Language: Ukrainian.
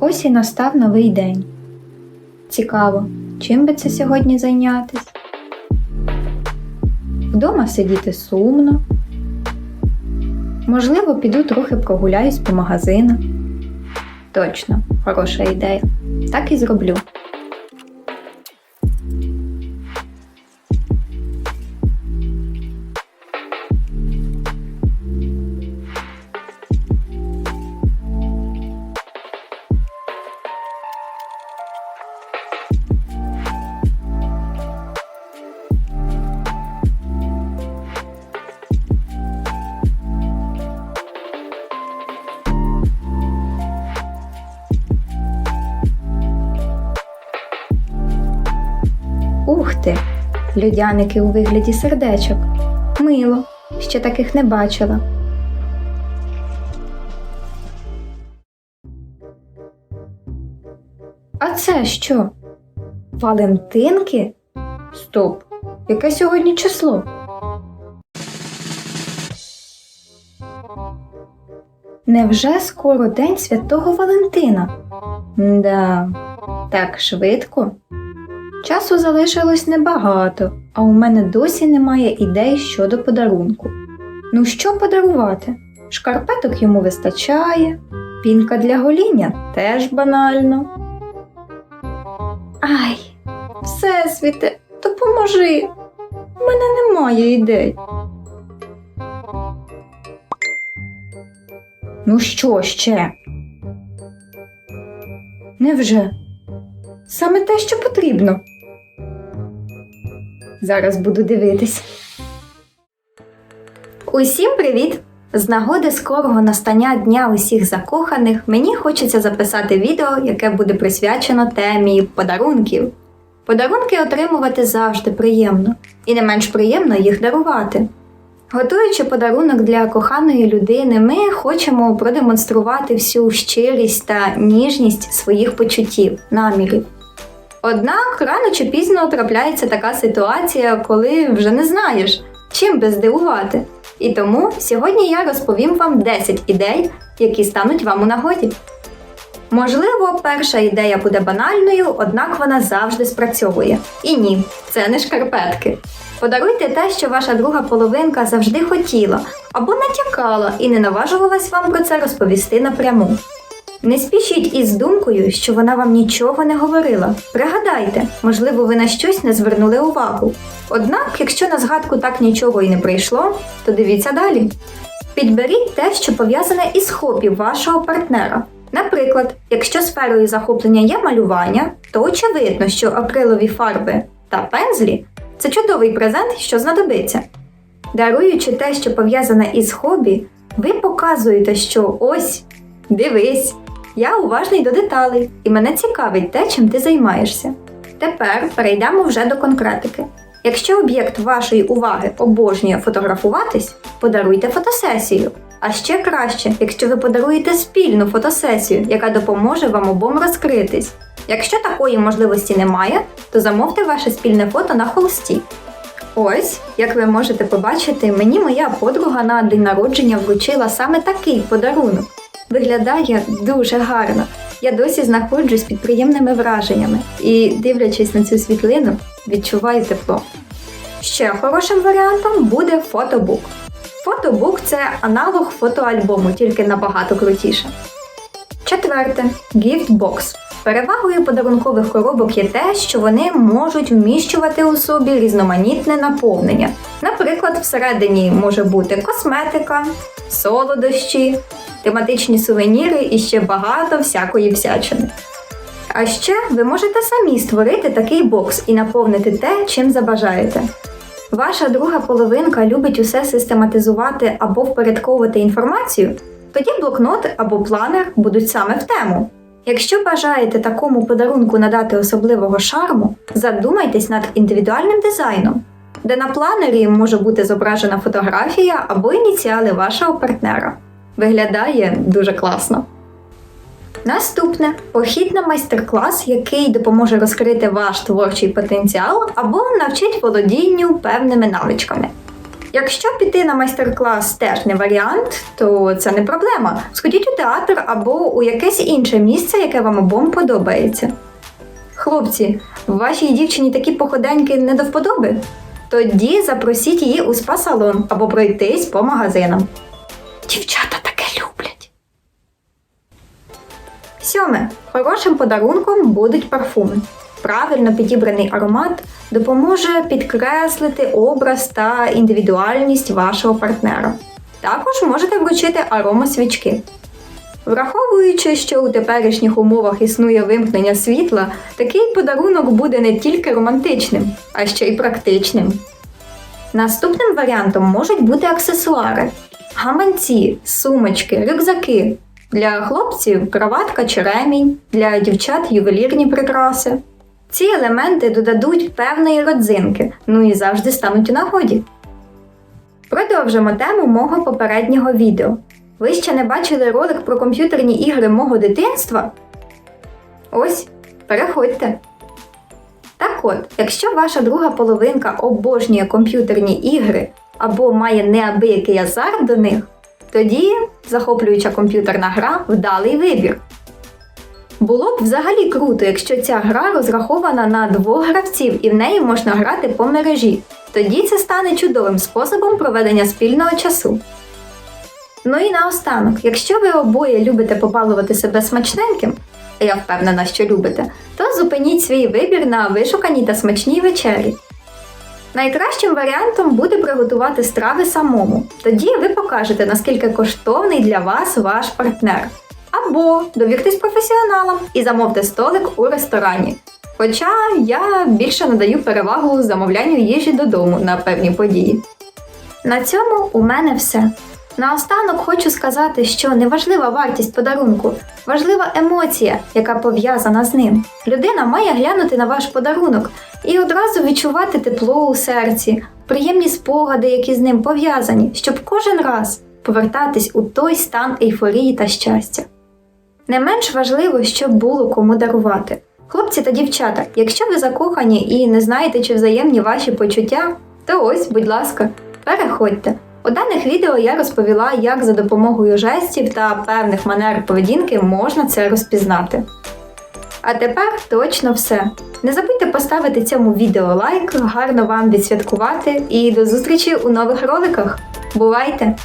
Ось і настав новий день. Цікаво, чим би це сьогодні зайнятись? Вдома сидіти сумно. Можливо, піду трохи прогуляюсь по магазинах. Точно, хороша ідея. Так і зроблю. Людяники у вигляді сердечок. Мило, ще таких не бачила. А це що? Валентинки? Стоп, яке сьогодні число? Невже скоро день святого Валентина? Да, так швидко. Часу залишилось небагато, а у мене досі немає ідей щодо подарунку. Ну що подарувати? Шкарпеток йому вистачає, пінка для гоління теж банально. Ай, всесвіте, допоможи. У мене немає ідей. Ну що ще? Невже? Саме те, що потрібно. Зараз буду дивитись. Усім привіт! З нагоди скорого настання Дня усіх закоханих мені хочеться записати відео, яке буде присвячено темі подарунків. Подарунки отримувати завжди приємно, і не менш приємно їх дарувати. Готуючи подарунок для коханої людини, ми хочемо продемонструвати всю щирість та ніжність своїх почуттів, намірів. Однак рано чи пізно трапляється така ситуація, коли вже не знаєш, чим би здивувати. І тому сьогодні я розповім вам 10 ідей, які стануть вам у нагоді. Можливо, перша ідея буде банальною, однак вона завжди спрацьовує. І ні, це не шкарпетки. Подаруйте те, що ваша друга половинка завжди хотіла або натякала і не наважувалась вам про це розповісти напряму. Не спішіть із думкою, що вона вам нічого не говорила. Пригадайте, можливо, ви на щось не звернули увагу. Однак, якщо на згадку так нічого і не прийшло, то дивіться далі. Підберіть те, що пов'язане із хобі вашого партнера. Наприклад, якщо сферою захоплення є малювання, то очевидно, що акрилові фарби та пензлі це чудовий презент, що знадобиться. Даруючи те, що пов'язане із хобі, ви показуєте, що ось, дивись, я уважний до деталей, і мене цікавить те, чим ти займаєшся. Тепер перейдемо вже до конкретики. Якщо об'єкт вашої уваги обожнює фотографуватись, подаруйте фотосесію. А ще краще, якщо ви подаруєте спільну фотосесію, яка допоможе вам обом розкритись. Якщо такої можливості немає, то замовте ваше спільне фото на холсті. Ось, як ви можете побачити, мені моя подруга на день народження вручила саме такий подарунок. Виглядає дуже гарно. Я досі знаходжусь під приємними враженнями і, дивлячись на цю світлину, відчуваю тепло. Ще хорошим варіантом буде фотобук. Фотобук це аналог фотоальбому, тільки набагато крутіше. Четверте гіфтбокс. Перевагою подарункових коробок є те, що вони можуть вміщувати у собі різноманітне наповнення. Наприклад, всередині може бути косметика, солодощі, тематичні сувеніри і ще багато всякої всячини. А ще ви можете самі створити такий бокс і наповнити те, чим забажаєте. Ваша друга половинка любить усе систематизувати або впорядковувати інформацію, тоді блокнот або планер будуть саме в тему. Якщо бажаєте такому подарунку надати особливого шарму, задумайтесь над індивідуальним дизайном, де на планері може бути зображена фотографія або ініціали вашого партнера. Виглядає дуже класно. Наступне похід на майстер-клас, який допоможе розкрити ваш творчий потенціал або навчить володінню певними навичками. Якщо піти на майстер-клас теж не варіант, то це не проблема. Сходіть у театр або у якесь інше місце, яке вам обом подобається. Хлопці, вашій дівчині такі походеньки не до вподоби? Тоді запросіть її у спа-салон або пройтись по магазинам. Дівчата таке люблять. Сьоме. Хорошим подарунком будуть парфуми. Правильно підібраний аромат допоможе підкреслити образ та індивідуальність вашого партнера. Також можете вручити аромасвічки. Враховуючи, що у теперішніх умовах існує вимкнення світла, такий подарунок буде не тільки романтичним, а ще й практичним. Наступним варіантом можуть бути аксесуари: гаманці, сумочки, рюкзаки. Для хлопців кроватка чи ремінь, для дівчат ювелірні прикраси. Ці елементи додадуть певної родзинки, ну і завжди стануть у нагоді. Продовжимо тему мого попереднього відео. Ви ще не бачили ролик про комп'ютерні ігри мого дитинства? Ось, переходьте. Так от, якщо ваша друга половинка обожнює комп'ютерні ігри або має неабиякий азарт до них, тоді захоплююча комп'ютерна гра вдалий вибір. Було б взагалі круто, якщо ця гра розрахована на двох гравців і в неї можна грати по мережі. Тоді це стане чудовим способом проведення спільного часу. Ну і наостанок, якщо ви обоє любите побалувати себе смачненьким, я впевнена, що любите, то зупиніть свій вибір на вишуканій та смачній вечері. Найкращим варіантом буде приготувати страви самому. Тоді ви покажете, наскільки коштовний для вас ваш партнер. Або довіртесь професіоналам і замовте столик у ресторані. Хоча я більше надаю перевагу замовлянню їжі додому на певні події. На цьому у мене все. Наостанок хочу сказати, що не важлива вартість подарунку, важлива емоція, яка пов'язана з ним. Людина має глянути на ваш подарунок і одразу відчувати тепло у серці, приємні спогади, які з ним пов'язані, щоб кожен раз повертатись у той стан ейфорії та щастя. Не менш важливо, щоб було кому дарувати. Хлопці та дівчата, якщо ви закохані і не знаєте, чи взаємні ваші почуття, то ось, будь ласка, переходьте. У даних відео я розповіла, як за допомогою жестів та певних манер поведінки можна це розпізнати. А тепер точно все. Не забудьте поставити цьому відео лайк, гарно вам відсвяткувати і до зустрічі у нових роликах. Бувайте!